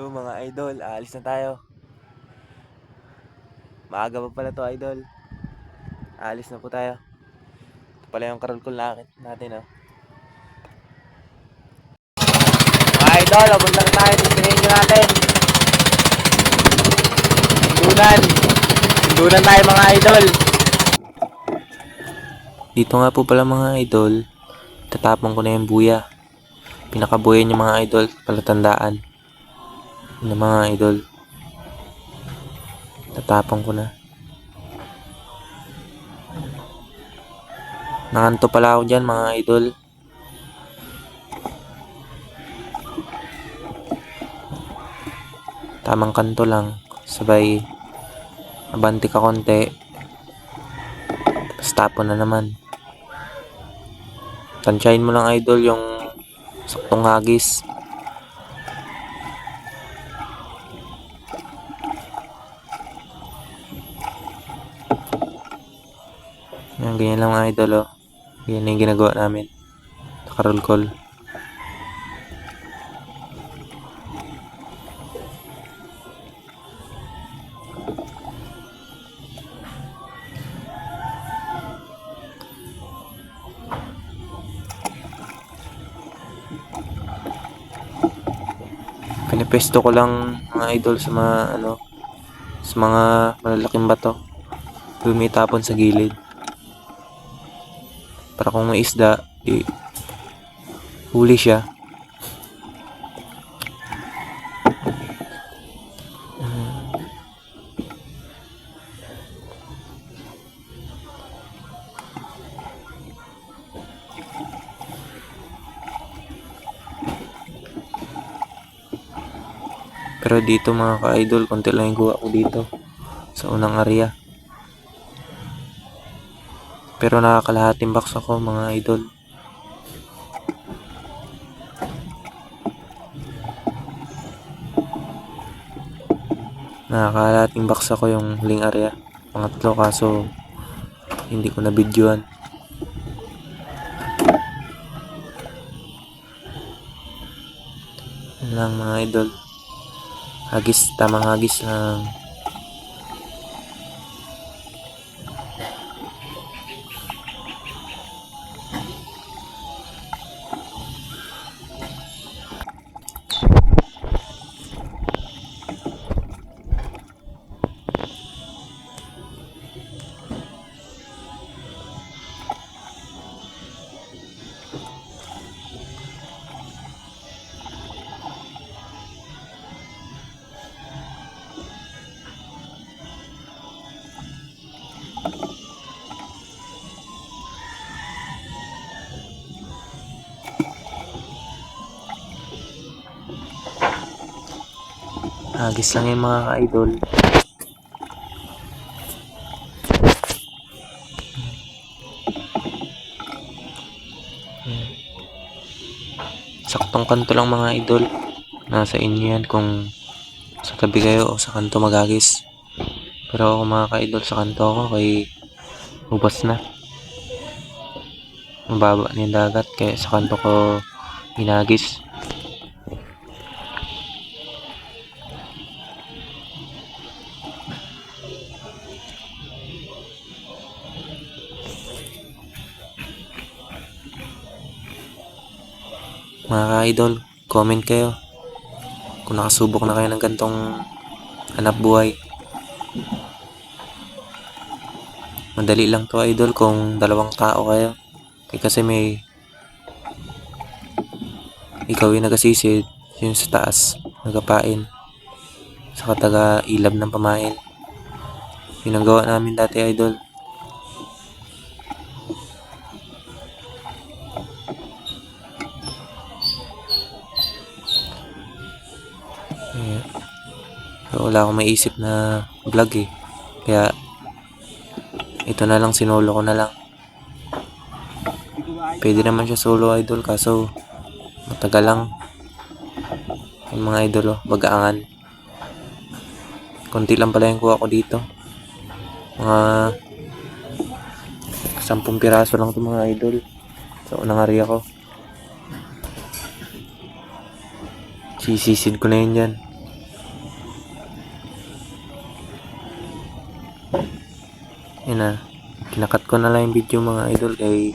Hello mga idol, aalis na tayo. Maaga pa pala to idol. Aalis na po tayo. Ito pala yung karulkul natin, oh. Mga idol, abunta na tayo. Tingnan natin. Sindunan. Sindunan tayo mga idol. Dito nga po pala mga idol. Tatapon ko na yung buya. Pinakabuya niya mga idol. Palatandaan ng mga idol. Tatapon ko na. Nanganto pala ako dyan mga idol. Tamang kanto lang. Sabay abanti ka konti. Tapos tapon na naman. Tansyahin mo lang idol yung saktong hagis. Yan, ganyan lang mga idol, oh. Yan yung ginagawa namin. Nakaroll call. Pinipesto ko lang mga idol sa mga ano sa mga malalaking bato. Lumitapon sa gilid. Para kung may isda, di huli siya. Pero dito mga ka-idol, konti lang yung gawa ko dito sa unang area. Pero nakakalahating box ako mga idol. Nakakalahating box ako yung huling area. Pangatlo kaso hindi ko na videoan. Lang mga idol. Hagis, tamang hagis lang. Hagis lang yung mga ka-idol. Saktong kanto lang mga idol. Nasa inyo yan kung sa tabi kayo o sa kanto magagis. Pero ako mga ka-idol sa kanto ako kay ubas na. Mababa na yung dagat kaya sa kanto ko hinagis. Mga ka-idol, comment kayo. Kung nakasubok na kayo ng gantong hanap buhay. Madali lang to idol kung dalawang tao kayo. Eh, kasi may ikaw yung nagasisid, yung sa taas, nagapain. Sa kataga ilab ng pamain. Yun ang gawa namin dati idol. Wala akong maisip na vlog eh. Kaya, ito na lang, sinolo ko na lang. Pwede naman siya solo idol, kaso matagal lang. Yung mga idol, oh, bagangan. Konti lang pala yung kuha ko dito. Mga sampung piraso lang ito mga idol. Sa unang area ko. Sisisid ko na yun dyan. Na. Kinakat ko na lang yung video mga idol kay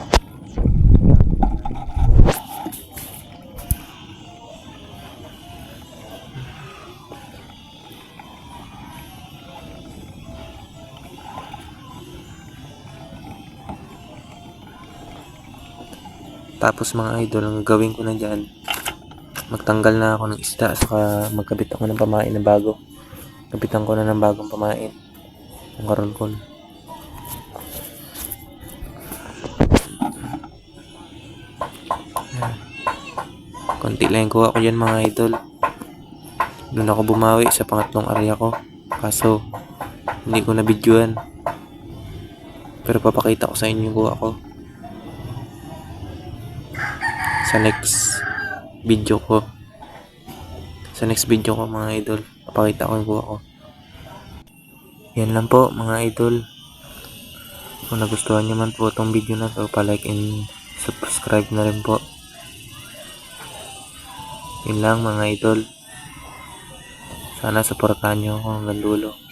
Tapos mga idol, ang gagawin ko na dyan, magtanggal na ako ng isda saka magkabit ako ng pamain na bago. Kabitan ko na ng bagong pamain. Ang karon ko. Konti lang yung kuha ko dyan mga idol. Doon ako bumawi sa pangatlong area ko. Kaso, hindi ko na videoan. Pero papakita ko sa inyo yung kuha ko. Sa next video ko. Sa next video ko mga idol. Papakita ko yung kuha ko. Yan lang po mga idol. Kung nagustuhan nyo man po itong video na to, pa-like and subscribe na rin po. Yun lang mga idol. Sana supportahan nyo ako hanggang dulo.